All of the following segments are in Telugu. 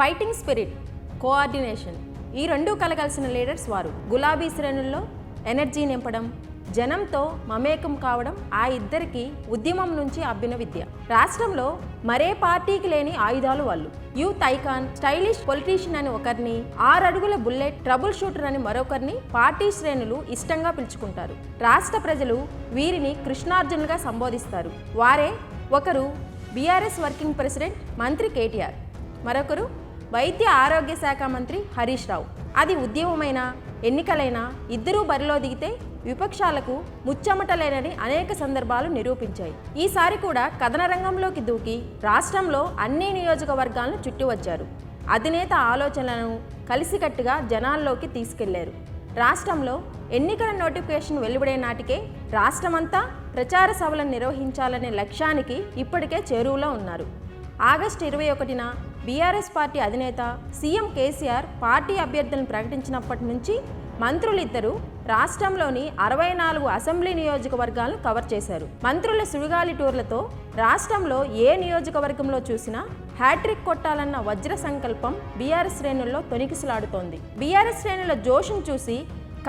Fighting spirit coordination. ఈ రెండు కలగాల్సిన లీడర్స్ వారు. గులాబీ శ్రేణుల్లో ఎనర్జీ నింపడం జనంతో మమేకం కావడం ఆ ఇద్దరికి ఉద్యమం నుంచి అభ్యున విద్య. రాష్ట్రంలో మరే పార్టీకి లేని ఆయుధాలు వాళ్ళు. యూత్ ఐకాన్ స్టైలిష్ పొలిటీషియన్ అని ఒకరిని ఆరు అడుగుల బుల్లెట్ ట్రబుల్ షూటర్ అని మరొకరిని పార్టీ శ్రేణులు ఇష్టంగా పిలుచుకుంటారు. రాష్ట్ర ప్రజలు వీరిని కృష్ణార్జునులుగా సంబోధిస్తారు. వారే ఒకరు బీఆర్ఎస్ వర్కింగ్ ప్రెసిడెంట్ మంత్రి కేటీఆర్. మరొకరు వైద్య ఆరోగ్య శాఖ మంత్రి హరీష్ రావు. అది ఉద్యమమైన ఎన్నికలైనా ఇద్దరూ బరిలో దిగితే విపక్షాలకు ముచ్చమటలేనని అనేక సందర్భాలు నిరూపించాయి. ఈసారి కూడా కథన రంగంలోకి దూకి రాష్ట్రంలో అన్ని నియోజకవర్గాలను చుట్టివచ్చారు. అధినేత ఆలోచనలను కలిసికట్టుగా జనాల్లోకి తీసుకెళ్ళారు. రాష్ట్రంలో ఎన్నికల నోటిఫికేషన్ వెలువడే నాటికే రాష్ట్రమంతా ప్రచార సభలను నిర్వహించాలనే లక్ష్యానికి ఇప్పటికే చేరువలో ఉన్నారు. ఆగస్టు ఇరవై ఒకటిన బీఆర్ఎస్ పార్టీ అధినేత సీఎం కేసీఆర్ పార్టీ అభ్యర్థులను ప్రకటించినప్పటి నుంచి మంత్రులిద్దరూ రాష్ట్రంలోని అరవై నాలుగు అసెంబ్లీ నియోజకవర్గాలను కవర్ చేశారు. మంత్రుల సుడిగాలి టూర్లతో రాష్ట్రంలో ఏ నియోజకవర్గంలో చూసినా హ్యాట్రిక్ కొట్టాలన్న వజ్ర సంకల్పం బీఆర్ఎస్ శ్రేణుల్లో తొనికిసలాడుతోంది బీఆర్ఎస్ శ్రేణుల జోషును చూసి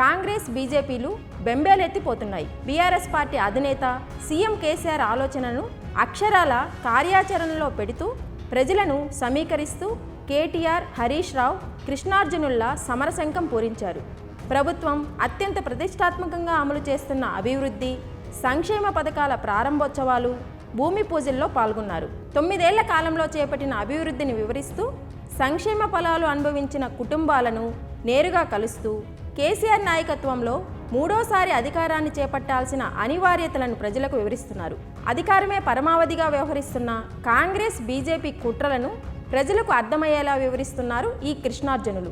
కాంగ్రెస్ బీజేపీలు బెంబేలెత్తిపోతున్నాయి. బీఆర్ఎస్ పార్టీ అధినేత సీఎం కేసీఆర్ ఆలోచనను అక్షరాల కార్యాచరణలో పెడుతూ ప్రజలను సమీకరిస్తూ కేటీఆర్ హరీష్ రావు కృష్ణార్జునుల్లా సమరశంఖం పూరించారు. ప్రభుత్వం అత్యంత ప్రతిష్టాత్మకంగా అమలు చేస్తున్న అభివృద్ధి సంక్షేమ పథకాల ప్రారంభోత్సవాలు భూమి పూజల్లో పాల్గొన్నారు. తొమ్మిదేళ్ళ కాలంలో చేపట్టిన అభివృద్ధిని వివరిస్తూ సంక్షేమ ఫలాలు అనుభవించిన కుటుంబాలను నేరుగా కలుస్తూ కేసీఆర్ నాయకత్వంలో మూడోసారి అధికారాన్ని చేపట్టాల్సిన అనివార్యతలను ప్రజలకు వివరిస్తున్నారు. అధికారమే పరమావధిగా వ్యవహరిస్తున్న కాంగ్రెస్ బీజేపీ కుట్రలను ప్రజలకు అర్థమయ్యేలా వివరిస్తున్నారు ఈ కృష్ణార్జునులు.